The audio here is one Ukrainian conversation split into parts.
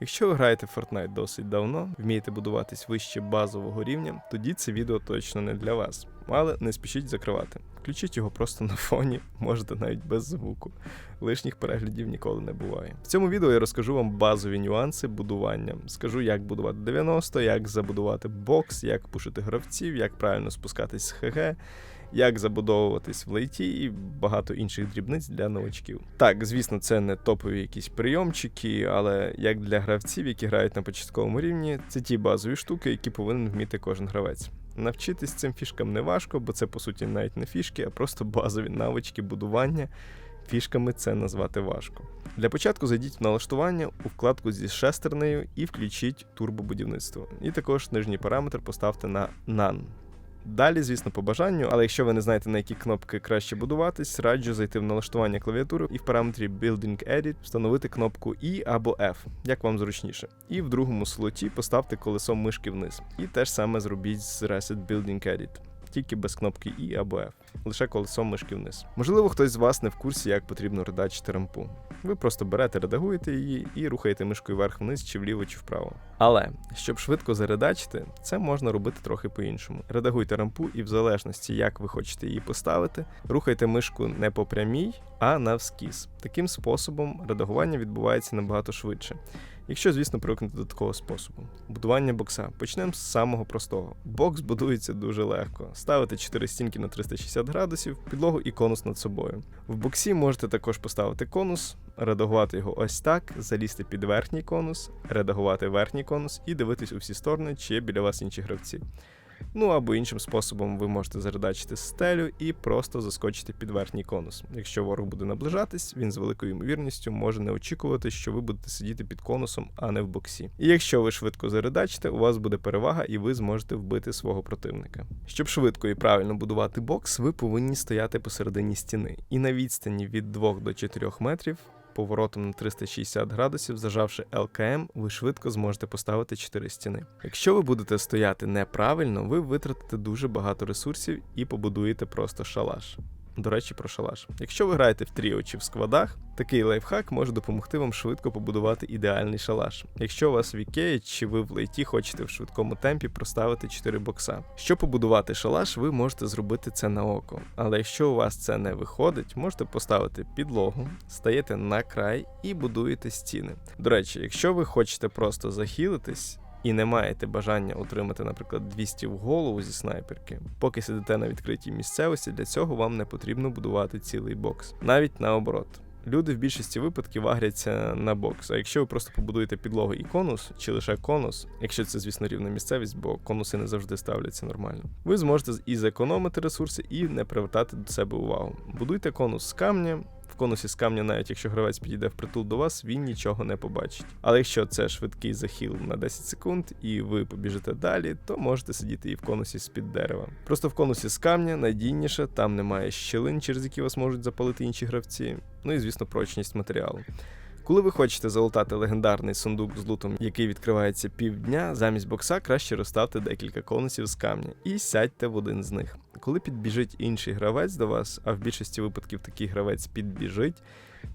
Якщо ви граєте в Fortnite досить давно, вмієте будуватись вище базового рівня, тоді це відео точно не для вас. Але не спішіть закривати. Включіть його просто на фоні, можете навіть без звуку. Лишніх переглядів ніколи не буває. В цьому відео я розкажу вам базові нюанси будування. Скажу, як будувати 90, як забудувати бокс, як пушити гравців, як правильно спускатись з ХГ, як забудовуватись в лейті і багато інших дрібниць для новачків. Так, звісно, це не топові якісь прийомчики, але як для гравців, які грають на початковому рівні, це ті базові штуки, які повинен вміти кожен гравець. Навчитись цим фішкам не важко, бо це по суті навіть не фішки, а просто базові навички будування. Фішками це назвати важко. Для початку зайдіть в налаштування у вкладку зі шестернею і включіть турбобудівництво. І також нижній параметр поставте на None. Далі, звісно, по бажанню, але якщо ви не знаєте, на які кнопки краще будуватись, раджу зайти в налаштування клавіатури і в параметрі Building Edit встановити кнопку E або F, як вам зручніше. І в другому слоті поставте колесо мишки вниз. І те ж саме зробіть з Reset Building Edit. Тільки без кнопки І або F, лише колесом мишки вниз. Можливо, хтось з вас не в курсі, як потрібно редачити рампу. Ви просто берете, редагуєте її і рухаєте мишкою вверх-вниз, чи вліво, чи вправо. Але щоб швидко заредачити, це можна робити трохи по-іншому. Редагуйте рампу, і в залежності, як ви хочете її поставити, рухайте мишку не по прямій, а навскіз. Таким способом редагування відбувається набагато швидше. Якщо, звісно, привикнути до такого способу. Будування бокса. Почнемо з самого простого. Бокс будується дуже легко. Ставите 4 стінки на 360 градусів, підлогу і конус над собою. В боксі можете також поставити конус, редагувати його ось так, залізти під верхній конус, редагувати верхній конус і дивитись у всі сторони, чи є біля вас інші гравці. Ну або іншим способом ви можете заредачити стелю і просто заскочити під верхній конус. Якщо ворог буде наближатись, він з великою ймовірністю може не очікувати, що ви будете сидіти під конусом, а не в боксі. І якщо ви швидко заредачите, у вас буде перевага, і ви зможете вбити свого противника. Щоб швидко і правильно будувати бокс, ви повинні стояти посередині стіни, і на відстані від 2 до 4 метрів поворотом на 360 градусів, зажавши ЛКМ, ви швидко зможете поставити 4 стіни. Якщо ви будете стояти неправильно, ви витратите дуже багато ресурсів і побудуєте просто шалаш. До речі, про шалаш. Якщо ви граєте в тріо чи в складах, такий лайфхак може допомогти вам швидко побудувати ідеальний шалаш. Якщо у вас в Ікеї чи ви в лейті хочете в швидкому темпі проставити 4 бокса. Щоб побудувати шалаш, ви можете зробити це на око. Але якщо у вас це не виходить, можете поставити підлогу, стаєте на край і будуєте стіни. До речі, якщо ви хочете просто захилитись. І не маєте бажання отримати, наприклад, 200 в голову зі снайперки, поки сидите на відкритій місцевості, для цього вам не потрібно будувати цілий бокс. Навіть наоборот. Люди в більшості випадків агряться на бокс. А якщо ви просто побудуєте підлогу і конус, чи лише конус, якщо це, звісно, рівна місцевість, бо конуси не завжди ставляться нормально, ви зможете і зекономити ресурси, і не привертати до себе увагу. Будуйте конус з камня. Конусі з камня, навіть якщо гравець підійде в притул до вас, він нічого не побачить. Але якщо це швидкий захил на 10 секунд і ви побіжите далі, то можете сидіти і в конусі з-під дерева. Просто в конусі з камня надійніше, там немає щілин, через які вас можуть запалити інші гравці. Ну і звісно, прочність матеріалу. Коли ви хочете залутати легендарний сундук з лутом, який відкривається півдня, замість бокса краще розставте декілька конусів з камня і сядьте в один з них. Коли підбіжить інший гравець до вас, а в більшості випадків такий гравець підбіжить,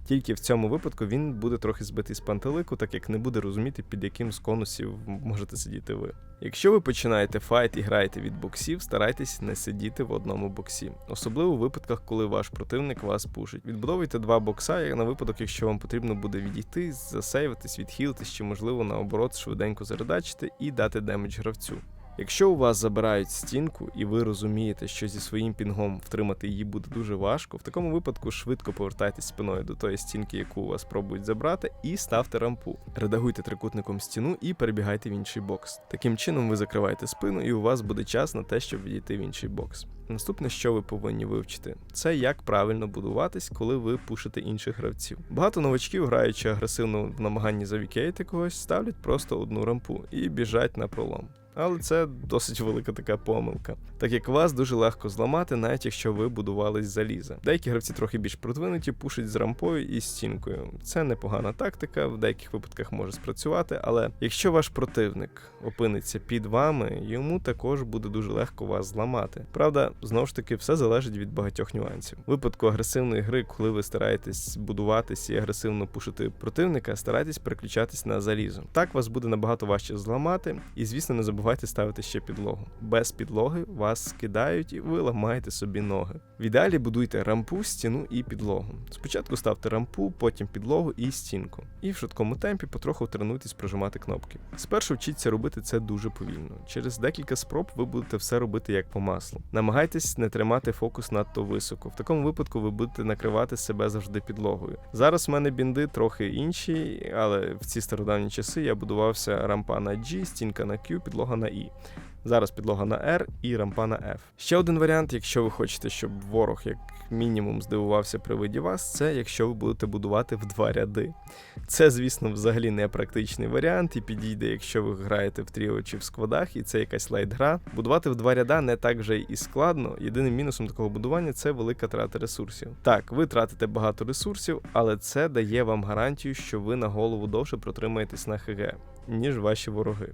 тільки в цьому випадку він буде трохи збитий з пантелику, так як не буде розуміти, під яким з конусів можете сидіти ви. Якщо ви починаєте файт і граєте від боксів, старайтесь не сидіти в одному боксі, особливо у випадках, коли ваш противник вас пушить. Відбудовуйте два бокса на випадок, якщо вам потрібно буде відійти, засейвитись, відхилитись чи, можливо, наоборот, швиденько заредачити і дати демедж гравцю. Якщо у вас забирають стінку, і ви розумієте, що зі своїм пінгом втримати її буде дуже важко, в такому випадку швидко повертайтесь спиною до тої стінки, яку у вас пробують забрати, і ставте рампу. Редагуйте трикутником стіну і перебігайте в інший бокс. Таким чином ви закриваєте спину, і у вас буде час на те, щоб відійти в інший бокс. Наступне, що ви повинні вивчити, це як правильно будуватись, коли ви пушите інших гравців. Багато новачків, граючи агресивно в намаганні завікеїти когось, ставлять просто одну рампу і біжать на пролом. Але це досить велика така помилка, так як вас дуже легко зламати, навіть якщо ви будувались з заліза. Деякі гравці трохи більш продвинуті, пушать з рампою і стінкою. Це непогана тактика, в деяких випадках може спрацювати, але якщо ваш противник опиниться під вами, йому також буде дуже легко вас зламати. Правда, знову ж таки, все залежить від багатьох нюансів. В випадку агресивної гри, коли ви стараєтесь будуватись і агресивно пушити противника, старайтесь переключатись на залізо. Так вас буде набагато важче зламати, і звісно, не забувайте ставити ще підлогу. Без підлоги вас скидають і ви ламаєте собі ноги. В ідеалі будуйте рампу, стіну і підлогу. Спочатку ставте рампу, потім підлогу і стінку. І в швидкому темпі потроху тренуйтесь прожимати кнопки. Спершу вчіться робити це дуже повільно. Через декілька спроб ви будете все робити як по маслу. Намагайтесь не тримати фокус надто високо. В такому випадку ви будете накривати себе завжди підлогою. Зараз в мене бінди трохи інші, але в ці стародавні часи я будувався рампа на G, стінка на Q, підлога на I. Зараз підлога на R і рампа на F. Ще один варіант, якщо ви хочете, щоб ворог як мінімум здивувався при виді вас, це якщо ви будете будувати в два ряди. Це, звісно, взагалі не практичний варіант і підійде, якщо ви граєте в тріо чи в складах, і це якась лайт-гра. Будувати в два ряда не так вже і складно. Єдиним мінусом такого будування це велика трата ресурсів. Так, ви тратите багато ресурсів, але це дає вам гарантію, що ви на голову довше протримаєтесь на ХГ, ніж ваші вороги.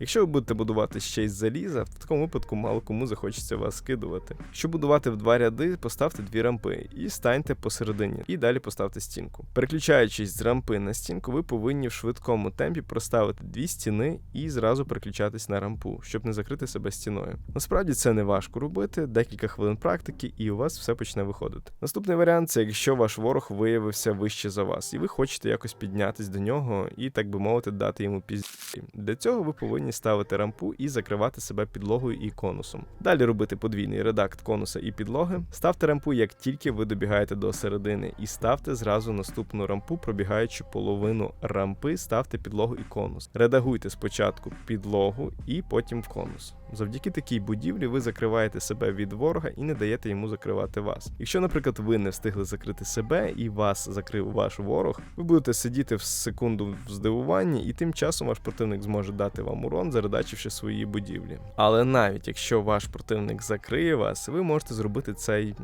Якщо ви будете будувати ще й з заліза, в такому випадку мало кому захочеться вас скидувати. Щоб будувати в два ряди, поставте дві рампи і станьте посередині, і далі поставте стінку. Переключаючись з рампи на стінку, ви повинні в швидкому темпі проставити дві стіни і зразу переключатись на рампу, щоб не закрити себе стіною. Насправді це не важко робити, декілька хвилин практики, і у вас все почне виходити. Наступний варіант це якщо ваш ворог виявився вище за вас, і ви хочете якось піднятись до нього і, так би мовити, дати йому пізді. Для цього ви повинні ставити рампу і закривати себе підлогою і конусом. Далі робити подвійний редакт конуса і підлоги. Ставте рампу, як тільки ви добігаєте до середини, і ставте зразу наступну рампу, пробігаючи половину рампи, ставте підлогу і конус. Редагуйте спочатку підлогу і потім конус. Завдяки такій будівлі ви закриваєте себе від ворога і не даєте йому закривати вас. Якщо, наприклад, ви не встигли закрити себе і вас закрив ваш ворог, ви будете сидіти в секунду в здивуванні, і тим часом ваш противник зможе дати вам урон, заредачивши свої будівлі. Але навіть якщо ваш противник закриє вас, ви можете зробити цей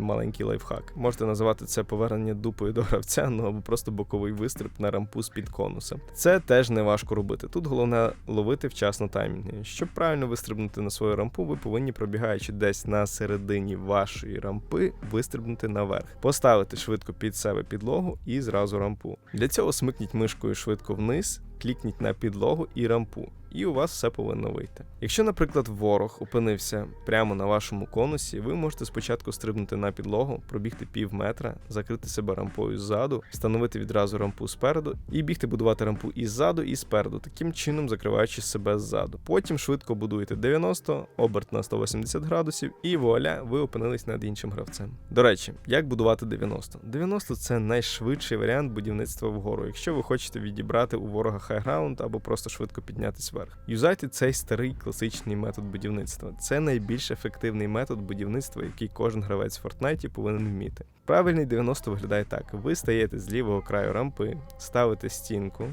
маленький лайфхак. Можете називати це повернення дупою до гравця, ну або просто боковий вистриб на рампу з-під конуса. Це теж не важко робити. Тут головне ловити вчасно таймінги. Щоб правильно вистрибнути на свою рампу, ви повинні, пробігаючи десь на середині вашої рампи, вистрибнути наверх, поставити швидко під себе підлогу і зразу рампу. Для цього смикніть мишкою швидко вниз. Клікніть на підлогу і рампу, і у вас все повинно вийти. Якщо, наприклад, ворог опинився прямо на вашому конусі, ви можете спочатку стрибнути на підлогу, пробігти пів метра, закрити себе рампою ззаду, встановити відразу рампу спереду і бігти будувати рампу і ззаду, і спереду, таким чином закриваючи себе ззаду. Потім швидко будуєте 90, оберт на 180 градусів, і вуаля, ви опинились над іншим гравцем. До речі, як будувати 90? 90 це найшвидший варіант будівництва вгору, якщо ви хочете відібрати у ворога хайграунд або просто швидко піднятися вверх. Юзайте цей старий класичний метод будівництва. Це найбільш ефективний метод будівництва, який кожен гравець в Fortnite повинен вміти. Правильний 90 виглядає так: ви стаєте з лівого краю рампи, ставите стінку.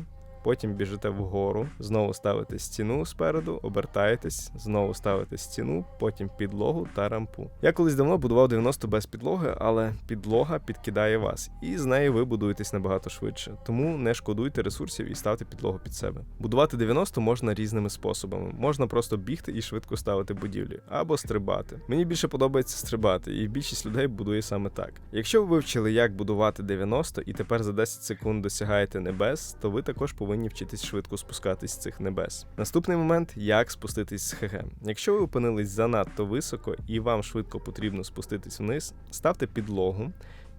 Потім біжите вгору, знову ставите стіну спереду, обертаєтесь, знову ставите стіну, потім підлогу та рампу. Я колись давно будував 90 без підлоги, але підлога підкидає вас, і з нею ви будуєтесь набагато швидше. Тому не шкодуйте ресурсів і ставте підлогу під себе. Будувати 90 можна різними способами. Можна просто бігти і швидко ставити будівлі, або стрибати. Мені більше подобається стрибати, і більшість людей будує саме так. Якщо ви вивчили, як будувати 90 і тепер за 10 секунд досягаєте небес, то ви також повинні вчитись швидко спускатись з цих небес. Наступний момент як спуститись з ХГ. Якщо ви опинились занадто високо і вам швидко потрібно спуститись вниз, ставте підлогу.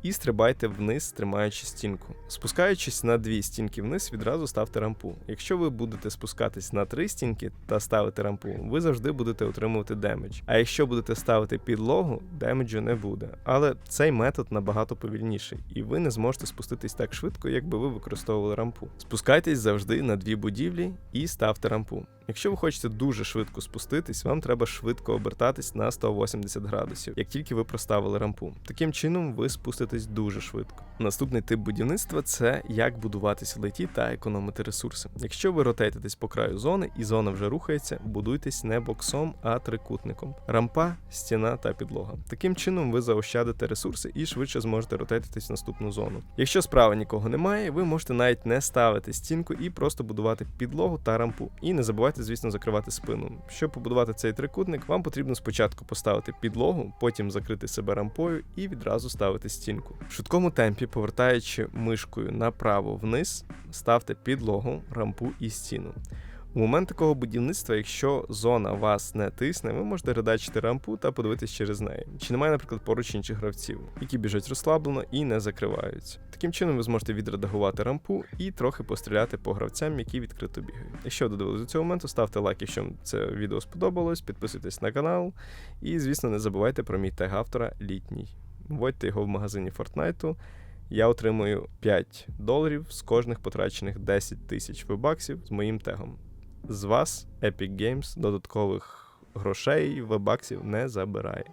І стрибайте вниз, тримаючи стінку. Спускаючись на дві стінки вниз, відразу ставте рампу. Якщо ви будете спускатись на три стінки та ставити рампу, ви завжди будете отримувати демедж. А якщо будете ставити підлогу, демеджу не буде. Але цей метод набагато повільніший, і ви не зможете спуститись так швидко, якби ви використовували рампу. Спускайтесь завжди на дві будівлі і ставте рампу. Якщо ви хочете дуже швидко спуститись, вам треба швидко обертатись на 180 градусів, як тільки ви проставили рампу. Таким чином ви спуститесь дуже швидко. Наступний тип будівництва це як будуватись в леті та економити ресурси. Якщо ви ротейтитесь по краю зони і зона вже рухається, будуйтесь не боксом, а трикутником: рампа, стіна та підлога. Таким чином ви заощадите ресурси і швидше зможете ротейтитись в наступну зону. Якщо справа нікого немає, ви можете навіть не ставити стінку і просто будувати підлогу та рампу. І не забувайте, звісно, закривати спину. Щоб побудувати цей трикутник, вам потрібно спочатку поставити підлогу, потім закрити себе рампою і відразу ставити стінку. В швидкому темпі, повертаючи мишкою направо вниз, ставте підлогу, рампу і стіну. У момент такого будівництва, якщо зона вас не тисне, ви можете редачити рампу та подивитись через неї. Чи немає, наприклад, поруч інших гравців, які біжать розслаблено і не закриваються. Таким чином ви зможете відредагувати рампу і трохи постріляти по гравцям, які відкрито бігають. Якщо ви додивились до цього моменту, ставте лайк, якщо вам це відео сподобалось, підписуйтесь на канал. І, звісно, не забувайте про мій тег автора літній. Вводьте його в магазині Фортнайту. Я отримую 5 доларів з кожних потрачених 10 тисяч вебаксів з моїм тегом. З вас Epic Games додаткових грошей, вебаксів не забирає.